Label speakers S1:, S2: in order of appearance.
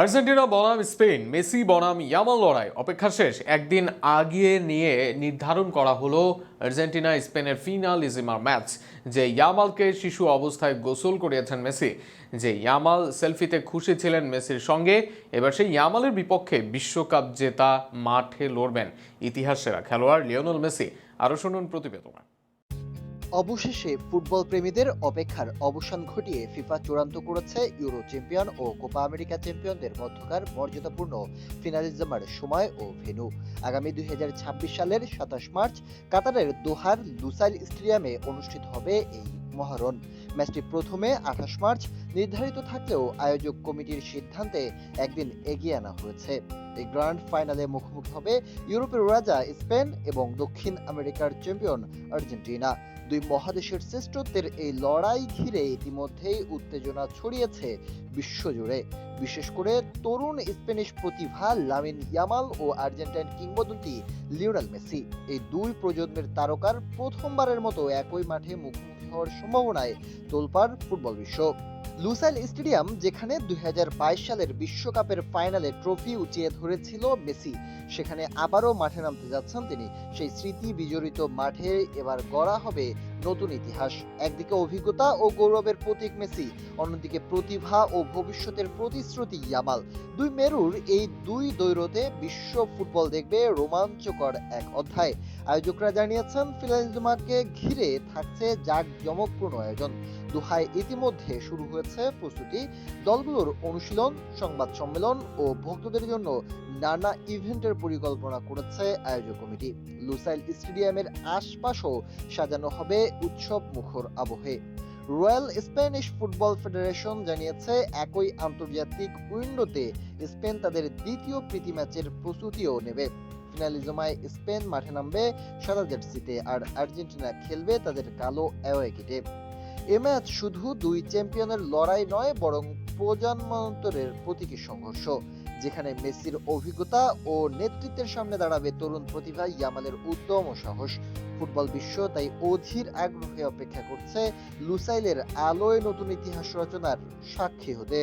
S1: Argentina বনাম Spain, Messi বনাম Yamal লড়াই, অপেক্ষা শেষ। একদিন আগিয়ে নিয়ে নির্ধারণ করা হলো আর্জেন্টিনা, স্পেনের ফিনালিজিমার ম্যাচ, যে ইয়ামালকে শিশু অবস্থায় গোসল করিয়েছেন মেসি। যে ইয়ামাল সেলফিতে খুশি ছিলেন মেসির সঙ্গে, এবার সেই ইয়ামালের বিপক্ষে বিশ্বকাপ জেতা মাঠে লড়বেন ইতিহাস সেরা খেলোয়াড় লিওনেল মেসি। আরও শুনুন প্রতিবেদনা
S2: অবশেষে ফুটবল প্রেমীদের অপেক্ষার অবসান ঘটিয়ে ফিফা চূড়ান্ত করেছে ইউরো চ্যাম্পিয়ন ও কোপা আমেরিকা চ্যাম্পিয়নদের মধ্যকার মর্যাদাপূর্ণ ফিনালিজমার সময় ও ভেনু আগামী দুই হাজার ছাব্বিশ সালের সাতাশ মার্চ কাতারের দোহার লুসাইল স্টেডিয়ামে অনুষ্ঠিত হবে এই মহারণ। ম্যাচটি প্রথমে আঠাশ মার্চ নির্ধারিত থাকলেও আয়োজক কমিটির সিদ্ধান্তে একদিন এগিয়ে আনা হয়েছে। এই গ্র্যান্ড ফাইনালে মুখোমুখি হবে ইউরোপের রাজা স্পেন এবং দক্ষিণ আমেরিকার চ্যাম্পিয়ন আর্জেন্টিনা। দুই মহাদেশের শ্রেষ্ঠত্বের এই লড়াই ঘিরে ইতিমধ্যেই উত্তেজনা ছড়িয়েছে বিশ্বজুড়ে। বিশেষ করে তরুণ স্প্যানিশ প্রতিভা লামিন ইয়ামাল ও আর্জেন্টাইন কিংবদন্তি লিওনাল মেসি। এই দুই প্রজন্মের তারকার প্রথমবারের মতো একই মাঠে মুখোমুখি হওয়ার সম্ভাবনায় তোলপাড় ফুটবল বিশ্ব। লুসাইল স্টেডিয়াম, যেখানে দুই সালের বিশ্বকাপের ফাইনালে ট্রফি উঁচিয়ে ধরেছিল মেসি, সেখানে আবারও মাঠে নামতে যাচ্ছেন তিনি। সেই স্মৃতি বিজড়িত মাঠে এবার গড়া হবে নতুন ইতিহাস। একদিকে অভিজ্ঞতা ও গৌরবের প্রতীক মেসি, অন্যদিকে প্রতিভা ও ভবিষ্যতের প্রতিশ্রুতি ইয়ামাল। দুই মেরুর এই দুই দৈরতে বিশ্ব ফুটবল দেখবে রোমাঞ্চকর এক অধ্যায়। আয়োজকরা জানিয়েছেন ফিলালজুমাকে ঘিরে থাকছে জাক জমকপূর্ণ আয়োজন। দোহায় ইতিমধ্যে শুরু হয়েছে প্রস্তুতি। দলগুলোর অনুশীলন, সংবাদ সম্মেলন ও ভক্তদের জন্য নানা ইভেন্টের পরিকল্পনা করেছে আয়োজক কমিটি। লুসাইল স্টেডিয়ামের আশপাশও সাজানো হবে উৎসব মুখর আবহে। রয়্যাল স্প্যানিশ ফুটবল ফেডারেশন জানিয়েছে, একই আন্তর্জাতিক উইন্ডোতে স্পেন তাদের দ্বিতীয় প্রীতি ম্যাচের প্রস্তুতিও নেবে। ফিনালিজমায় স্পেন মাঠে নামবে সাদা জার্সিতে আর আর্জেন্টিনা খেলবে তাদের কালো অ্যাওয়ে কিটে এ ম্যাচ শুধু দুই চ্যাম্পিয়নের লড়াই নয়, বরং প্রজন্মান্তরের প্রতীকী সংঘর্ষ, যেখানে মেসির অভিজ্ঞতা ও নেতৃত্বের সামনে দাঁড়াবে তরুণ প্রতিভা, ইয়ামালের উদ্যম ও সাহস। ফুটবল বিশ্ব তাই অধীর আগ্রহে অপেক্ষা করছে লুসাইলের আলোয় নতুন ইতিহাস রচনার সাক্ষী হতে।